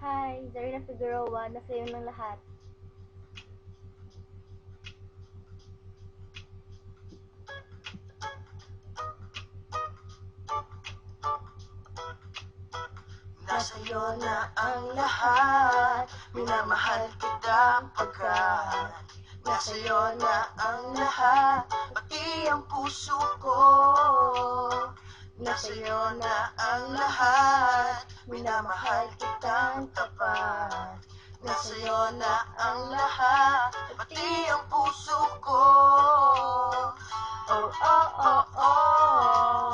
Hi, Zarina Figueroa. Nasa iyo ng lahat. Nasa iyo na ang lahat Minamahal kita pagkat Nasa iyo na ang lahat Pati ang puso ko Nasa iyo na ang lahat Minamahal kitang tapat Nasa iyo na ang lahat Pati ang puso ko. Oh, oh, oh, oh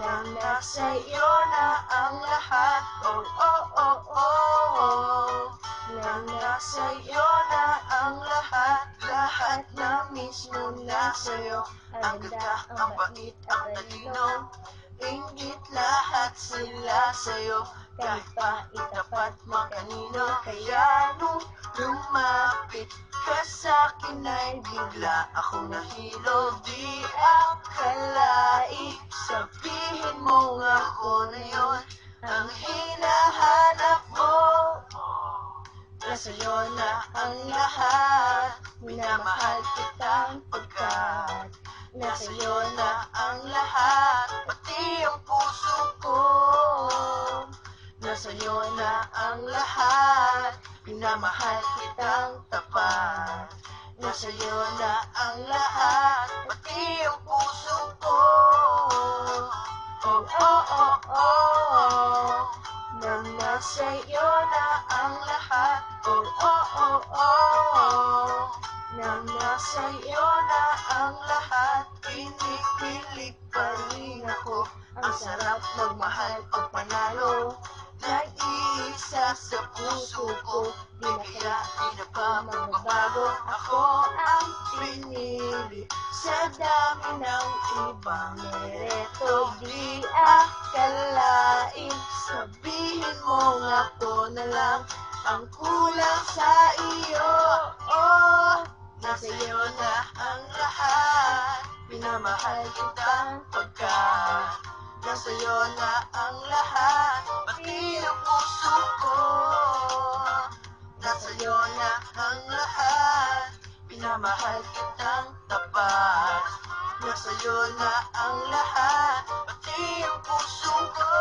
Na nasa iyo na ang lahat. Oh, oh, oh, oh Na nasa iyo na ang lahat. Lahat na mismo nasa iyo Ang ganda, ang bait, ang talino. Ingit lahat sila sa'yo. Kahit pa itapat makanino Kaya nung lumapit ka sa'kin ay bigla akong nahilo Di akalain Sabihin mo nga ako na yun Ang hinahanap mo. Nasa iyo na ang lahat Minamahal kitang pagkat. Nasa iyo na ang lahat Pati ang puso Nasa iyo na ang lahat. Minamahal kitang tapat. Nasa iyo na ang lahat. Pati ang puso ko. Oh, oh, oh, oh. Na nasa iyo na ang lahat. Oh, oh, oh, oh. Na nasa iyo na ang lahat. Pinipilig pa rin ako. Ang sarap magmahal pag panalo Nag-iisa sa puso ko Di na kaya, magbabago Ako ang pinili Sa dami ng ibang mereto Di akalain Sabihin mo nga ko na lang Ang kulang sa iyo. Oh, nasa iyo na ang lahat. Minamahal kitang pagkat Nasa iyo na ang lahat Minamahal kitang tapat. Nasa iyo na ang lahat Pati ang puso ko.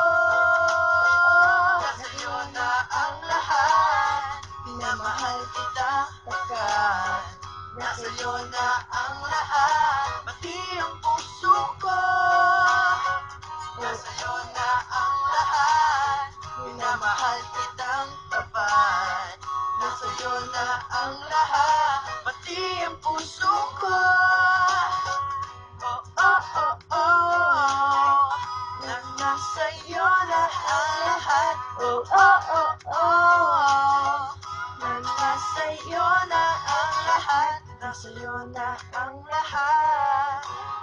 Nasa iyo na ang lahat Minamahal kitang tapat. Nasa iyo na ang lahat Pati ang puso ko Sa'yo na ang lahat.